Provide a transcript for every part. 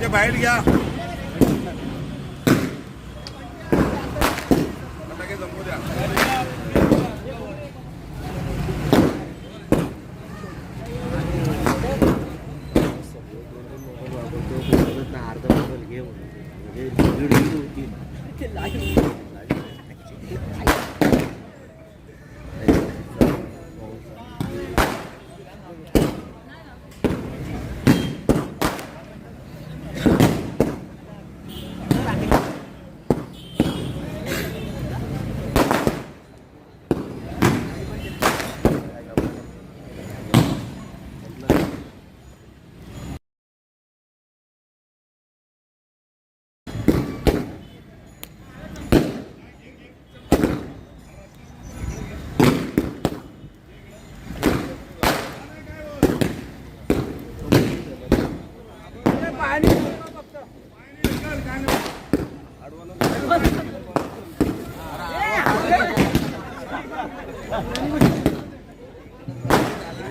ते बाहेर घ्या फटाके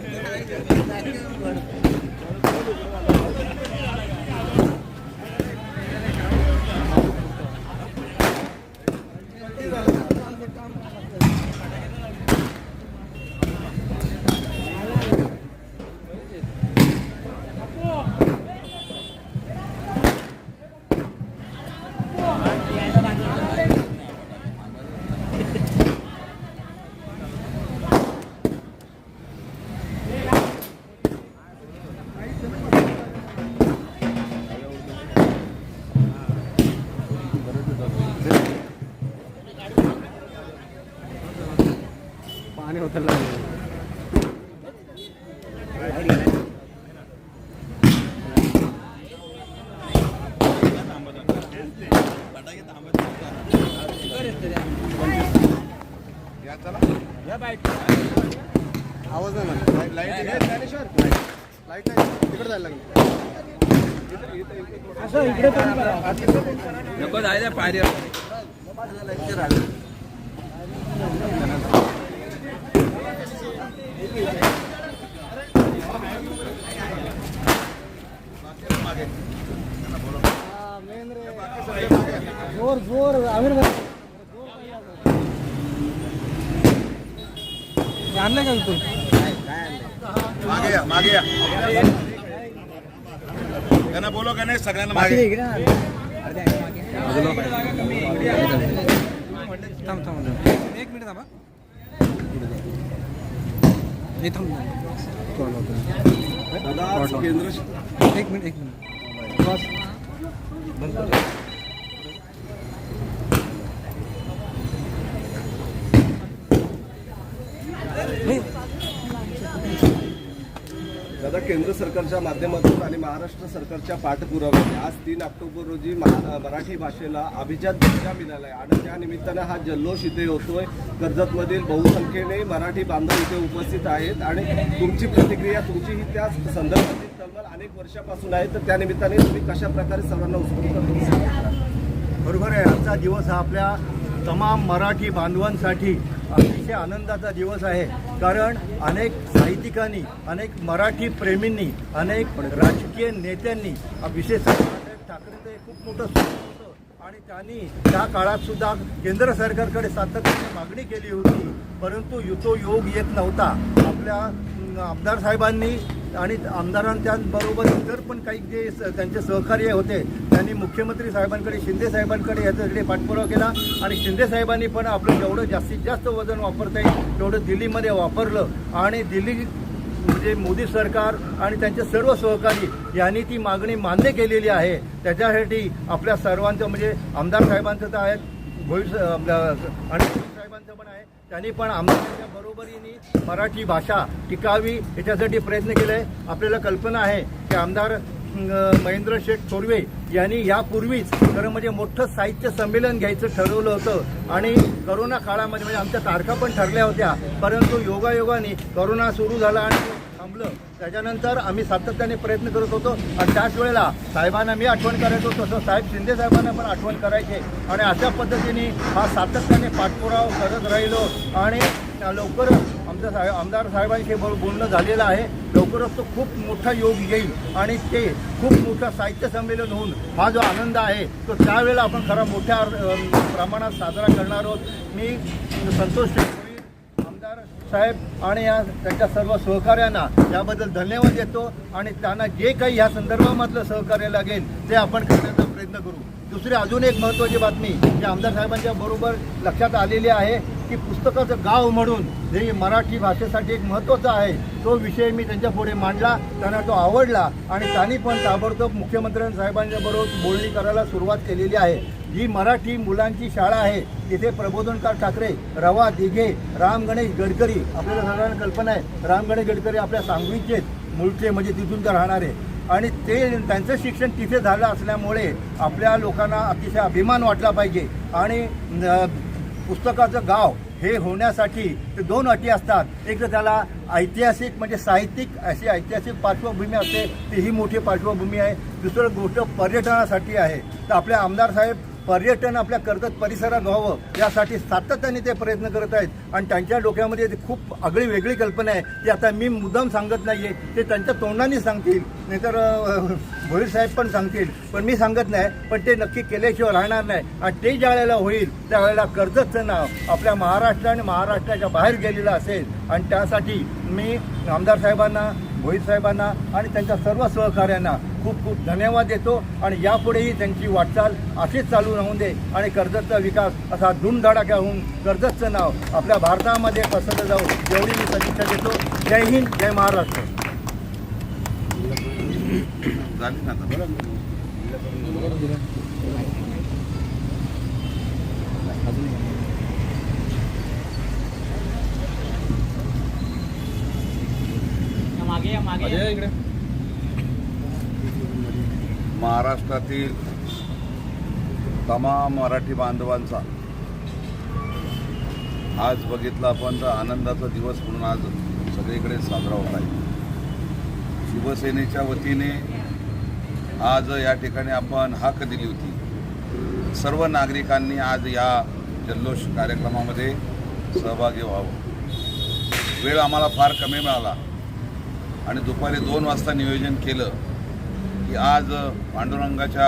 Thank you. आवाज नाही मला लाइट आहे ज्ञानेश्वर. लाइट आहे तिकडे जायला लागलं. नको जोर जोर आमिर भाई. आणलं का तू मागे या मागे या त्यांना बोलो का नाही सगळ्यांना मागे. थांब थांब एक मिनिट थांबा. थांब. एक मिनिट एक मिनिट. दादा केंद्र सरकारच्या माध्यमातून आणि महाराष्ट्र सरकारच्या पाठपुराव्याने आज तीन ऑक्टोबर रोजी महा- मराठी भाषेला अभिजात दर्जा मिळाला आहे आणि त्या निमित्तानं हा जल्लोष इथे होतोय. कर्जतमधील बहुसंख्येने मराठी बांधव इथे उपस्थित आहेत. आणि तुमची प्रतिक्रिया तुमची ही त्या संदर्भातील तलमल अनेक वर्षापासून आहे. तर त्या निमित्ताने तुम्ही कशा प्रकारे सर्वांना उत्सुक करू शकता? बरोबर आहे. आजचा दिवस हा आपल्या तमाम मराठी बांधवांसाठी अतिशय आनंदाचा दिवस आहे. कारण अनेक साहित्यिकांनी अनेक मराठी प्रेमींनी अनेक राजकीय नेत्यांनी विशेष साहेब ठाकरेंचं एक खूप मोठं आणि त्यांनी त्या काळात सुद्धा केंद्र सरकारकडे सातत्याने मागणी केली होती परंतु तो योग येत नव्हता. आपल्या आमदार साहेबांनी आणि आमदारांच्याबरोबर इतर पण काही जे स- त्यांचे सहकार्य होते त्यांनी मुख्यमंत्री साहेबांकडे शिंदे साहेबांकडे याच्यासाठी पाठपुरावा केला. आणि शिंदे साहेबांनी पण आपलं जेवढं जास्तीत जास्त वजन वापरता येईल तेवढं दिल्लीमध्ये वापरलं. आणि दिल्ली जे मोदी सरकार आणि त्यांचे सर्व सहकारी यांनी ती मागणी मान्य केलेली आहे. त्याच्यासाठी आपल्या सर्वांचं म्हणजे आमदार साहेबांचं तर आहेत भविष्य आणि साहेबांचं पण आहे. त्यांनी पण आमदारांच्या बरोबरीने मराठी भाषा टिकावी याच्यासाठी प्रयत्न केले. आपल्याला कल्पना आहे की आमदार महेंद्र शेठ थोरवे यांनी यापूर्वीच खरं म्हणजे मोठं साहित्य संमेलन घ्यायचं ठरवलं होतं. आणि करोना काळामध्ये म्हणजे आमच्या तारखा पण ठरल्या होत्या. परंतु योगायोगाने करोना सुरू झाला आणि थांबलं. त्याच्यानंतर आम्ही सातत्याने प्रयत्न करत होतो. आणि त्याच वेळेला साहेबांना मी आठवण करायचो तसं साहेब शिंदे साहेबांना पण आठवण करायचे. आणि अशा पद्धतीने हा सातत्याने पाठपुरावा करत राहिलो. आणि लवकरच आमच्या साहेब आमदार साहेबांशी बोल बोलणं झालेलं आहे. लवकरच तो खूप मोठा योग येईल. आणि ते खूप मोठं साहित्य संमेलन होऊन हा जो आनंद आहे तो त्यावेळेला आपण खरा मोठ्या प्रमाणात साजरा करणार आहोत. मी संतोष साहेब आणि या त्यांच्या सर्व सहकार्यांना याबद्दल धन्यवाद देतो आणि त्यांना जे काही या संदर्भामधलं सहकार्य लागेल ते आपण करण्याचा प्रयत्न करू. दुसरी अजून एक महत्त्वाची बातमी जी आमदार साहेबांच्या बरोबर लक्षात आलेली आहे की पुस्तकाचं गाव म्हणून जे मराठी भाषेसाठी एक महत्त्वाचं आहे. तो विषय मी त्यांच्या पुढे मांडला त्यांना तो आवडला आणि त्यांनी पण ताबडतोब मुख्यमंत्री साहेबांच्या बरोबर बोलणी करायला सुरुवात केलेली आहे. जी मराठी मुलांची शाळा आहे तिथे प्रबोधनकार ठाकरे रवा दिघे राम गणेश गडकरी आपल्याला साधारण कल्पना आहे राम गणेश गडकरी आपल्या सांगवीचे मुळचे म्हणजे तिथून तर राहणारे. आणि ते त्यांचं शिक्षण तिथे झालं असल्यामुळे आपल्या लोकांना अतिशय अभिमान वाटला पाहिजे. आणि पुस्तकाचं गाव हे होण्यासाठी ते दोन अटी असतात. एक तर त्याला ऐतिहासिक म्हणजे साहित्यिक अशी ऐतिहासिक पार्श्वभूमी असते ती ही मोठी पार्श्वभूमी आहे. दुसरं गोष्ट पर्यटनासाठी आहे. तर आपले आमदार साहेब पर्यटन आपल्या कर्जत परिसरात व्हावं यासाठी सातत्याने ते प्रयत्न करत आहेत. आणि त्यांच्या डोक्यामध्ये ती खूप आगळी वेगळी कल्पना आहे ती आता मी मुद्दाम सांगत नाही आहे ते त्यांच्या तोंडाने सांगतील. नाहीतर भोईर साहेब पण सांगतील. पण मी सांगत नाही पण ते नक्की केल्याशिवाय राहणार नाही. आणि ते ज्या वेळेला होईल त्यावेळेला कर्जतचं नाव आपल्या महाराष्ट्र आणि महाराष्ट्राच्या बाहेर गेलेलं असेल. आणि त्यासाठी मी आमदार साहेबांना भोईर साहेबांना आणि त्यांच्या सर्व सहकाऱ्यांना खूप खूप धन्यवाद देतो आणि यापुढेही त्यांची वाटचाल अशीच चालू राहून दे आणि कर्जतचा विकास असा धुमधडाक्या होऊन कर्जतचं नाव आपल्या भारतामध्ये पसरलं जाऊ एवढी मी सदिच्छा देतो. जय हिंद जय महाराष्ट्र. मागे या मागे. या. इकडे. महाराष्ट्रातील तमाम मराठी बांधवांचा आज बघितलं आपण तर आनंदाचा दिवस म्हणून आज सगळीकडे साजरा होत आहे. शिवसेनेच्या वतीने आज या ठिकाणी आपण हाक दिली होती. सर्व नागरिकांनी आज या जल्लोष कार्यक्रमामध्ये सहभागी व्हावं. वेळ आम्हाला फार कमी मिळाला. आणि दुपारी दोन वाजता नियोजन केलं. की आज पांडुरंगाच्या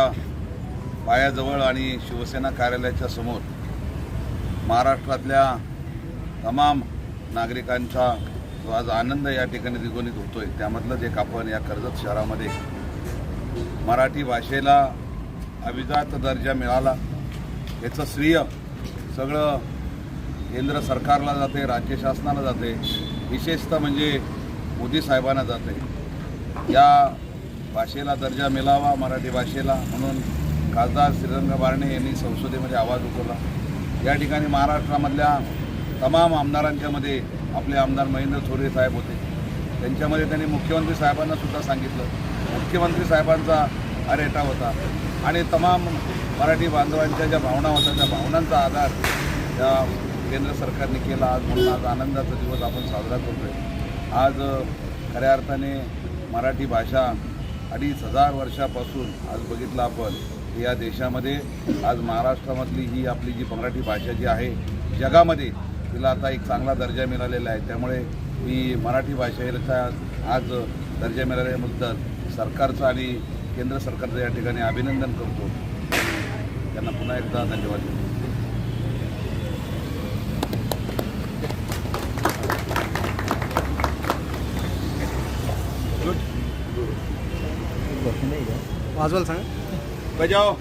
पायाजवळ आणि शिवसेना कार्यालयाच्या समोर महाराष्ट्रातल्या तमाम नागरिकांचा जो आज आनंद या ठिकाणी द्विगुणित होतो आहे त्यामधलंच एक आपण या कर्जत शहरामध्ये मराठी भाषेला अभिजात दर्जा मिळाला. याचं श्रेय सगळं केंद्र सरकारला जाते राज्य शासनाला जाते. विशेषतः म्हणजे मोदी साहेबांना जाते. या भाषेला दर्जा मिळावा मराठी भाषेला. म्हणून खासदार श्रीरंग बारणे यांनी संसदेमध्ये आवाज उठवला. या ठिकाणी महाराष्ट्रामधल्या तमाम आमदारांच्यामध्ये आपले आमदार महेंद्र थोरे साहेब होते. त्यांच्यामध्ये त्यांनी मुख्यमंत्री साहेबांना सुद्धा सांगितलं. मुख्यमंत्री साहेबांचा अरेटा होता. आणि तमाम मराठी बांधवांच्या ज्या भावना होत्या त्या भावनांचा आधार या केंद्र सरकारने केला. आज म्हणून आज आनंदाचा दिवस आपण साजरा करतोय. आज खऱ्या अर्थाने मराठी भाषा अडीच हजार वर्षापासून आज बघितलं आपण या देशामध्ये आज महाराष्ट्रामधली ही आपली जी मराठी भाषा जी आहे जगामध्ये तिला आता एक चांगला दर्जा मिळालेला आहे. त्यामुळे मी मराठी भाषेचा आज दर्जा मिळाल्याबद्दल सरकारचं आणि केंद्र सरकारचं या ठिकाणी अभिनंदन करतो. त्यांना पुन्हा एकदा धन्यवाद देतो. वाजवायला सांगा. बजाव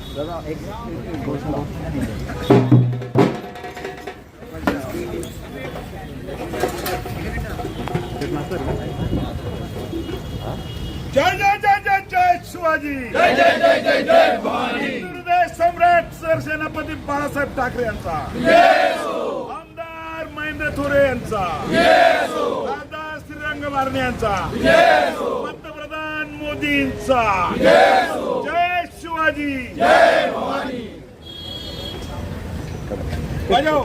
जय जय जय जय जय शिवाजी. जय जय जय जय जय हृदय सम्राट सरसेनापती बाळासाहेब ठाकरे यांचा. आमदार महेंद्र थोरे यांचा. खासदार श्रीरंग बारणे यांचा. पंतप्रधान मोदींचा. शिवाजी जय भवानी बजाव